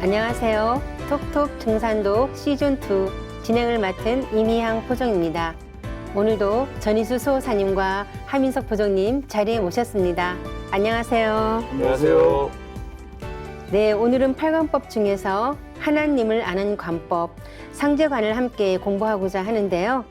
안녕하세요. 톡톡 등산독 시즌2 진행을 맡은 이미향 포정입니다. 오늘도 전희수 수호사님과 하민석 포정님 자리에 모셨습니다. 안녕하세요. 안녕하세요. 네, 오늘은 팔관법 중에서 하나님을 아는 관법, 상제관을 함께 공부하고자 하는데요.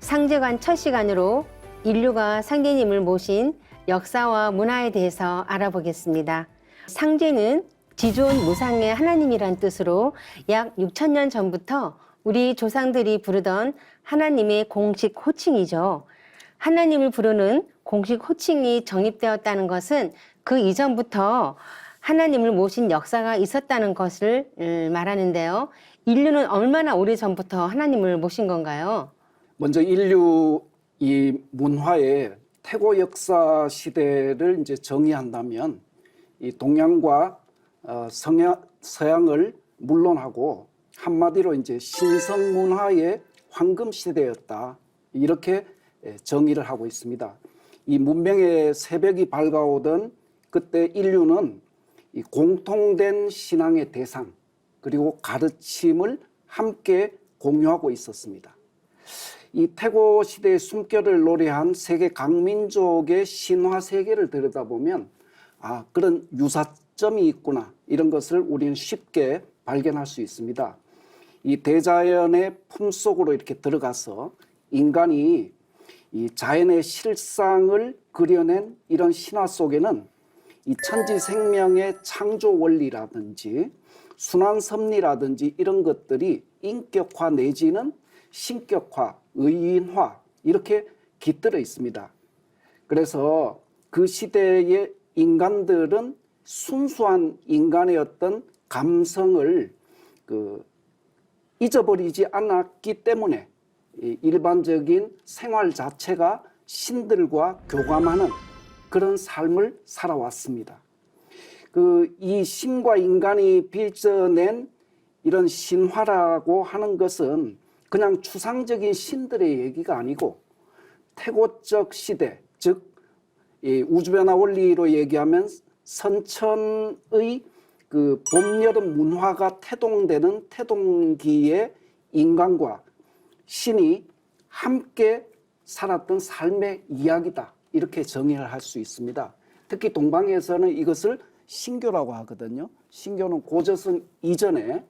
상제관 첫 시간으로 인류가 상제님을 모신 역사와 문화에 대해서 알아보겠습니다. 상제는 지존 무상의 하나님이란 뜻으로 약 6천 년 전부터 우리 조상들이 부르던 하나님의 공식 호칭이죠. 하나님을 부르는 공식 호칭이 정립되었다는 것은 그 이전부터 하나님을 모신 역사가 있었다는 것을 음, 말하는데요. 인류는 얼마나 오래 전부터 하나님을 모신 건가요? 먼저 인류 이 문화의 태고 역사 시대를 이제 정의한다면 이 동양과 어, 성야, 서양을 물론하고 한마디로 이제 신성 문화의 황금 시대였다 이렇게 예, 정의를 하고 있습니다. 이 문명의 새벽이 밝아오던 그때 인류는 이 공통된 신앙의 대상 그리고 가르침을 함께 공유하고 있었습니다. 이 태고 시대의 숨결을 노래한 세계 강민족의 신화 세계를 들여다보면 아 그런 유사 점이 있구나 이런 것을 우리는 쉽게 발견할 수 있습니다. 이 대자연의 품속으로 이렇게 들어가서 인간이 이 자연의 실상을 그려낸 이런 신화 속에는 이 천지 생명의 창조 원리라든지 순환 섭리라든지 이런 것들이 인격화 내지는 신격화, 의인화 이렇게 깃들어 있습니다. 그래서 그 시대의 인간들은 순수한 인간의 어떤 감성을 그 잊어버리지 않았기 때문에 이 일반적인 생활 자체가 신들과 교감하는 그런 삶을 살아왔습니다. 그 이 신과 인간이 빚어낸 이런 신화라고 하는 것은 그냥 추상적인 신들의 얘기가 아니고 태고적 시대, 즉이 우주변화 원리로 얘기하면 선천의 그 봄, 여름 문화가 태동되는 태동기의 인간과 신이 함께 살았던 삶의 이야기다. 이렇게 정의를 할 수 있습니다. 특히 동방에서는 이것을 신교라고 하거든요. 신교는 고조선 이전에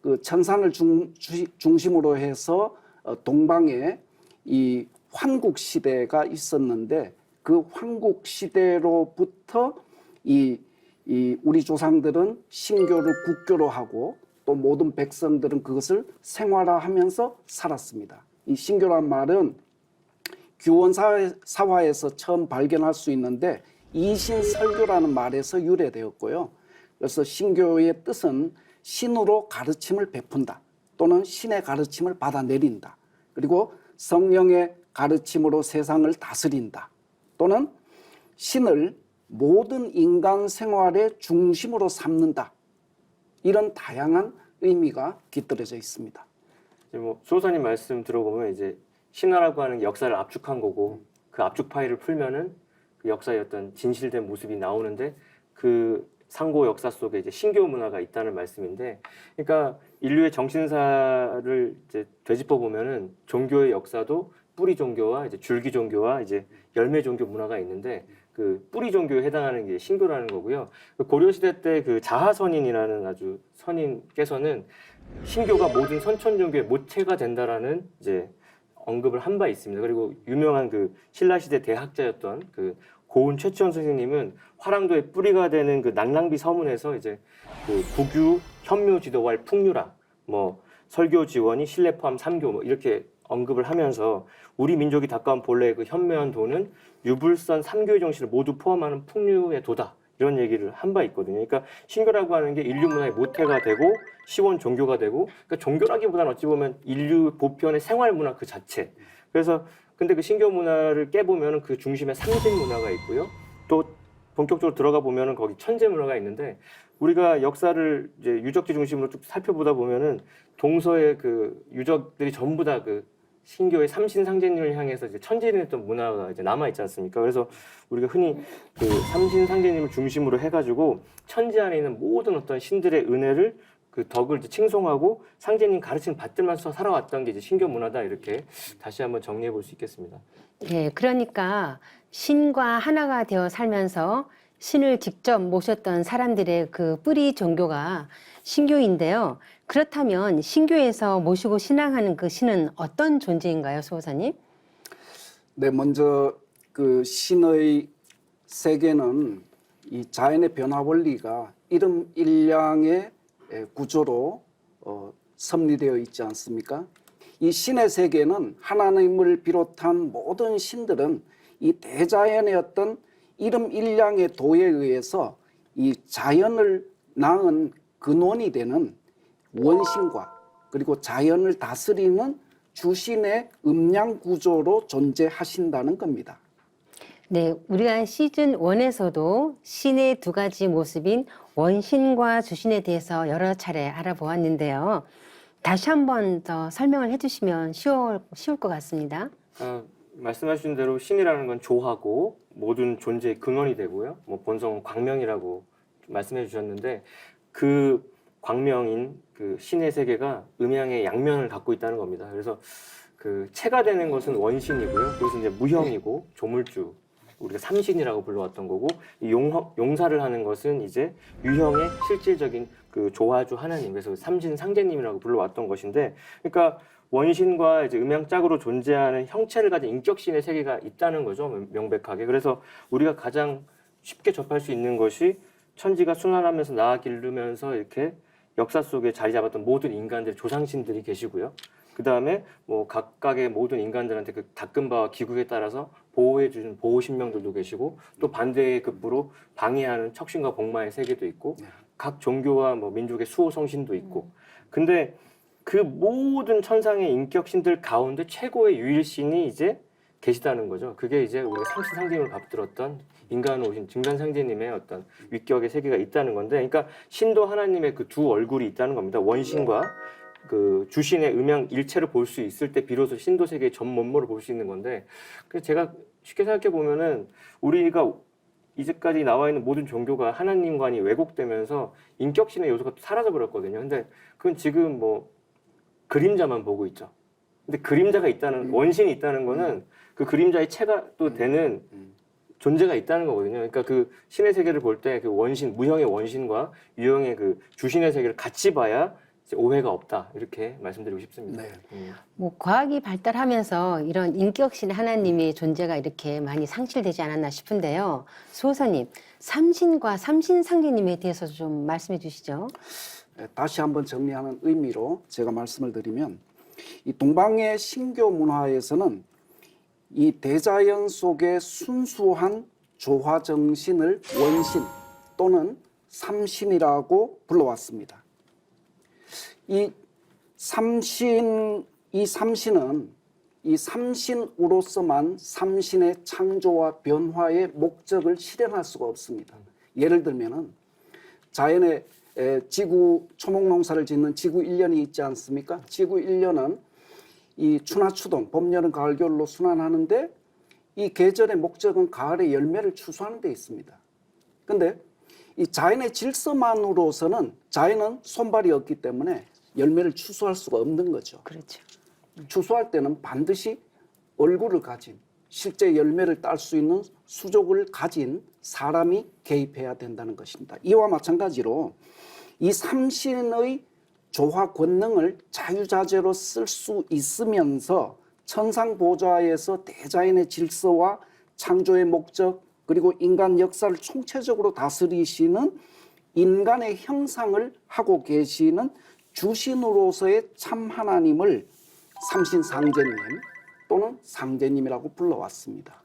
그 천상을 중, 주- 중심으로 해서 어, 동방에 이 환국 시대가 있었는데 그 환국 시대로부터 이, 이 우리 조상들은 신교를 국교로 하고 또 모든 백성들은 그것을 생활화하면서 살았습니다. 이 신교란 말은 규원 사화에서 처음 발견할 수 있는데 이신설교라는 말에서 유래되었고요. 그래서 신교의 뜻은 신으로 가르침을 베푼다 또는 신의 가르침을 받아내린다. 그리고 성령의 가르침으로 세상을 다스린다 또는 신을 모든 인간 생활의 중심으로 삼는다. 이런 다양한 의미가 깃들어져 있습니다. 뭐 수호사님 말씀 들어보면 이제 신화라고 하는 게 역사를 압축한 거고 그 압축 파일을 풀면은 그 역사의 어떤 진실된 모습이 나오는데 그 상고 역사 속에 이제 신교 문화가 있다는 말씀인데, 그러니까 인류의 정신사를 이제 되짚어 보면은 종교의 역사도 뿌리 종교와 이제 줄기 종교와 이제 열매 종교 문화가 있는데 그 뿌리 종교에 해당하는 게 신교라는 거고요. 그 고려 시대 때 그 자하선인이라는 아주 선인께서는 신교가 모든 선천 종교의 모체가 된다라는 이제 언급을 한 바 있습니다. 그리고 유명한 그 신라 시대 대학자였던 그 고은 최치원 선생님은 화랑도의 뿌리가 되는 그 낙랑비 서문에서 이제 그 부규, 현묘 지도왈 풍류라 뭐 설교 지원이 신뢰 포함 삼교 뭐 이렇게 언급을 하면서 우리 민족이 닦아온 본래의 그 현묘한 도는 유불선 삼교의 정신을 모두 포함하는 풍류의 도다. 이런 얘기를 한 바 있거든요. 그러니까 신교라고 하는 게 인류 문화의 모태가 되고 시원 종교가 되고 그러니까 종교라기보다는 어찌 보면 인류 보편의 생활 문화 그 자체. 그래서 근데 그 신교 문화를 깨보면은 그 중심에 상징 문화가 있고요. 또 본격적으로 들어가 보면은 거기 천재 문화가 있는데 우리가 역사를 이제 유적지 중심으로 쭉 살펴보다 보면은 동서의 그 유적들이 전부 다 그 신교의 삼신상제님을 향해서 이제 천지했던 문화가 이제 남아 있지 않습니까? 그래서 우리가 흔히 그 삼신상제님을 중심으로 해가지고 천지 안에 있는 모든 어떤 신들의 은혜를 그 덕을 이제 칭송하고 상제님 가르침 받들면서 살아왔던 게 이제 신교 문화다 이렇게 다시 한번 정리해 볼 수 있겠습니다. 예, 그러니까 신과 하나가 되어 살면서 신을 직접 모셨던 사람들의 그 뿌리 종교가 신교인데요. 그렇다면 신교에서 모시고 신앙하는 그 신은 어떤 존재인가요, 수호사님? 네, 먼저 그 신의 세계는 이 자연의 변화 원리가 이름 일량의 에, 구조로 어, 섭리되어 있지 않습니까? 이 신의 세계는 하나님을 비롯한 모든 신들은 이 대자연의 어떤 이름 일량의 도에 의해서 이 자연을 낳은 근원이 되는 원신과 그리고 자연을 다스리는 주신의 음양 구조로 존재하신다는 겁니다. 네, 우리가 시즌 1에서도 신의 두 가지 모습인 원신과 주신에 대해서 여러 차례 알아보았는데요. 다시 한 번 더 설명을 해주시면 쉬울, 쉬울 것 같습니다. 아, 말씀하신 대로 신이라는 건 조하고 모든 존재의 근원이 되고요. 뭐 본성은 광명이라고 말씀해 주셨는데 그 광명인 그 신의 세계가 음양의 양면을 갖고 있다는 겁니다. 그래서 그 체가 되는 것은 원신이고요. 그것은 이제 무형이고 조물주 우리가 삼신이라고 불러왔던 거고 이 용, 용사를 하는 것은 이제 유형의 실질적인 그 조화주 하나님 그래서 삼신 상제님이라고 불러왔던 것인데 그러니까 원신과 이제 음양짝으로 존재하는 형체를 가진 인격신의 세계가 있다는 거죠 명- 명백하게. 그래서 우리가 가장 쉽게 접할 수 있는 것이 천지가 순환하면서 나아 기르면서 이렇게 역사 속에 자리 잡았던 모든 인간들 조상신들이 계시고요. 그 다음에 뭐 각각의 모든 인간들한테 그 닦은 바와 기국에 따라서 보호해 주는 보호 신명들도 계시고 또 반대의 급부로 방해하는 척신과 복마의 세계도 있고 각 종교와 뭐 민족의 수호 성신도 있고. 근데 그 모든 천상의 인격신들 가운데 최고의 유일신이 이제 계시다는 거죠. 그게 이제 우리가 삼신 상징을 받들었던 인간으로 오신 증간상제님의 어떤 위격의 세계가 있다는 건데, 그러니까 신도 하나님의 그 두 얼굴이 있다는 겁니다. 원신과 그 주신의 음양 일체를 볼 수 있을 때 비로소 신도 세계의 전 면모를 볼 수 있는 건데, 그래서 제가 쉽게 생각해 보면은 우리가 이제까지 나와 있는 모든 종교가 하나님관이 왜곡되면서 인격신의 요소가 사라져 버렸거든요. 근데 그건 지금 뭐 그림자만 보고 있죠. 근데 그림자가 있다는 원신이 있다는 거는 그 그림자의 체가 또 되는 음. 존재가 있다는 거거든요. 그러니까 그 신의 세계를 볼 때 그 원신 무형의 원신과 유형의 그 주신의 세계를 같이 봐야 오해가 없다 이렇게 말씀드리고 싶습니다. 네. 음. 뭐 과학이 발달하면서 이런 인격신 하나님의 존재가 이렇게 많이 상실되지 않았나 싶은데요. 수호사님, 삼신과 삼신상제님에 대해서 좀 말씀해 주시죠. 예, 다시 한번 정리하는 의미로 제가 말씀을 드리면 이 동방의 신교 문화에서는 이 대자연 속의 순수한 조화 정신을 원신 또는 삼신이라고 불러왔습니다. 이 삼신 이 삼신은 이 삼신으로서만 삼신의 창조와 변화의 목적을 실현할 수가 없습니다. 예를 들면은 자연의 에, 지구 초목 농사를 짓는 지구 일년이 있지 않습니까? 지구 일년은 이 추나 추동, 봄, 여름, 가을, 겨울로 순환하는데 이 계절의 목적은 가을의 열매를 추수하는 데 있습니다. 근데 이 자연의 질서만으로서는 자연은 손발이 없기 때문에 열매를 추수할 수가 없는 거죠. 그렇죠. 추수할 때는 반드시 얼굴을 가진 실제 열매를 딸 수 있는 수족을 가진 사람이 개입해야 된다는 것입니다. 이와 마찬가지로 이 삼신의 조화 권능을 자유자재로 쓸 수 있으면서 천상 보좌에서 대자연의 질서와 창조의 목적 그리고 인간 역사를 총체적으로 다스리시는 인간의 형상을 하고 계시는 주신으로서의 참 하나님을 삼신 상제님 또는 상제님이라고 불러왔습니다.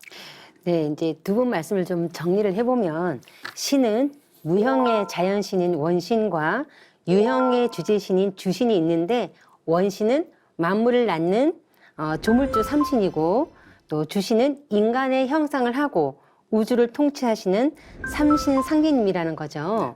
네, 이제 두 분 말씀을 좀 정리를 해보면 신은 무형의 자연신인 원신과 유형의 주제신인 주신이 있는데 원신은 만물을 낳는 어, 조물주 삼신이고 또 주신은 인간의 형상을 하고 우주를 통치하시는 삼신 상계님이라는 거죠.